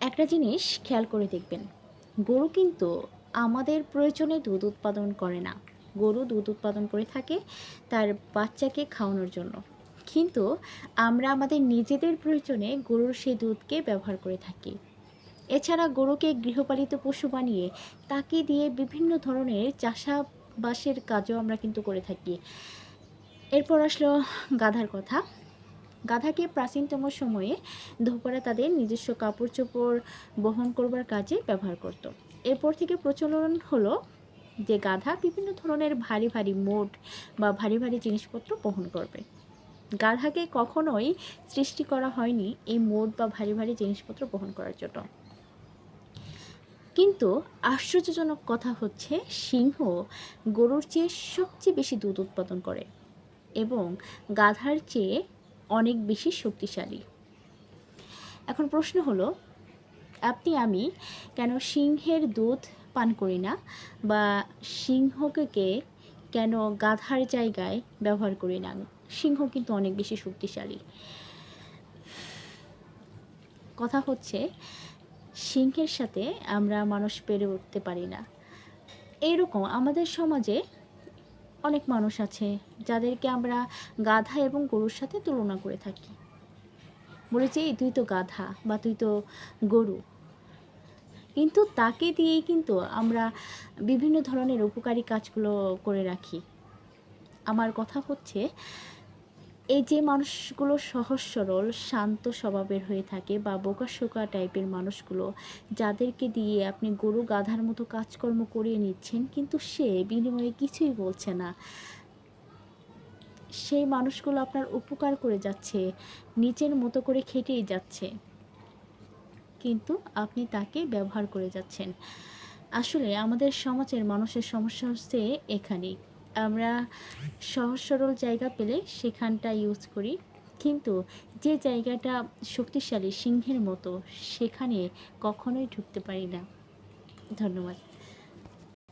একটা জিনিস খেয়াল করে দেখবেন, গরু কিন্তু আমাদের প্রয়োজনে দুধ উৎপাদন করে না। গরু দুধ উৎপাদন করে থাকে তার বাচ্চাকে খাওয়ানোর জন্য। কিন্তু আমরা আমাদের নিজেদের প্রয়োজনে গরুর সেই দুধকে ব্যবহার করে থাকি। এছাড়া গরুকে গৃহপালিত পশু বানিয়ে তাকে দিয়ে বিভিন্ন ধরনের চাষাবাসের কাজও আমরা কিন্তু করে থাকি। এরপর আসলো গাধার কথা। গাধাকে প্রাচীনতম সময়ে ধোপারা তাদের নিজস্ব কাপড় চোপড় বহন করবার কাজে ব্যবহার করত। এরপর থেকে প্রচলন হলো যে গাধা বিভিন্ন ধরনের ভারী ভারী মোট বা ভারী ভারী জিনিসপত্র বহন করবে। গাধাকে কখনোই সৃষ্টি করা হয়নি এই মোট বা ভারী ভারী জিনিসপত্র বহন করার জন্য। কিন্তু আশ্চর্যজনক কথা হচ্ছে, সিংহ গরুর চেয়ে সবচেয়ে বেশি দুধ উৎপাদন করে এবং গাধার চেয়ে অনেক বেশি শক্তিশালী। এখন প্রশ্ন হলো, আপনি, আমি কেন সিংহের দুধ পান করি না বা সিংহকে কেন গাধার জায়গায় ব্যবহার করি না? সিংহ কিন্তু অনেক বেশি শক্তিশালী। কথা হচ্ছে, সিংহের সাথে আমরা মানুষ পেরে উঠতে পারি না। এইরকম আমাদের সমাজে অনেক মানুষ আছে যাদেরকে আমরা গাধা এবং গরুর সাথে তুলনা করে থাকি। বলেছি "এই তুই তো গাধা বা তুই তো গরু। কিন্তু তাকে দিয়েই কিন্তু আমরা বিভিন্ন ধরনের উপকারী কাজগুলো করে রাখি। আমার কথা হচ্ছে এই যে মানুষগুলো সহজ সরল, শান্ত স্বভাবের হয়ে থাকে বা বোকাশোকা টাইপের মানুষগুলো, যাদেরকে দিয়ে আপনি গরু গাধার মতো কাজকর্ম করিয়ে নিচ্ছেন, কিন্তু সে বিনিময়ে কিছুই বলছে না। সেই মানুষগুলো আপনার উপকার করে যাচ্ছে, নিজের মতো করে খেটেই যাচ্ছে। কিন্তু আপনি তাকে ব্যবহার করে যাচ্ছেন। আসলে আমাদের সমাজের মানুষের সমস্যা হচ্ছে এখানেই। আমরা সহজ সরল জায়গা পেলে সেখানটা ইউজ করি। কিন্তু যে জায়গাটা শক্তিশালী সিংহের মতো, সেখানে কখনোই ঢুকতে পারি না। ধন্যবাদ।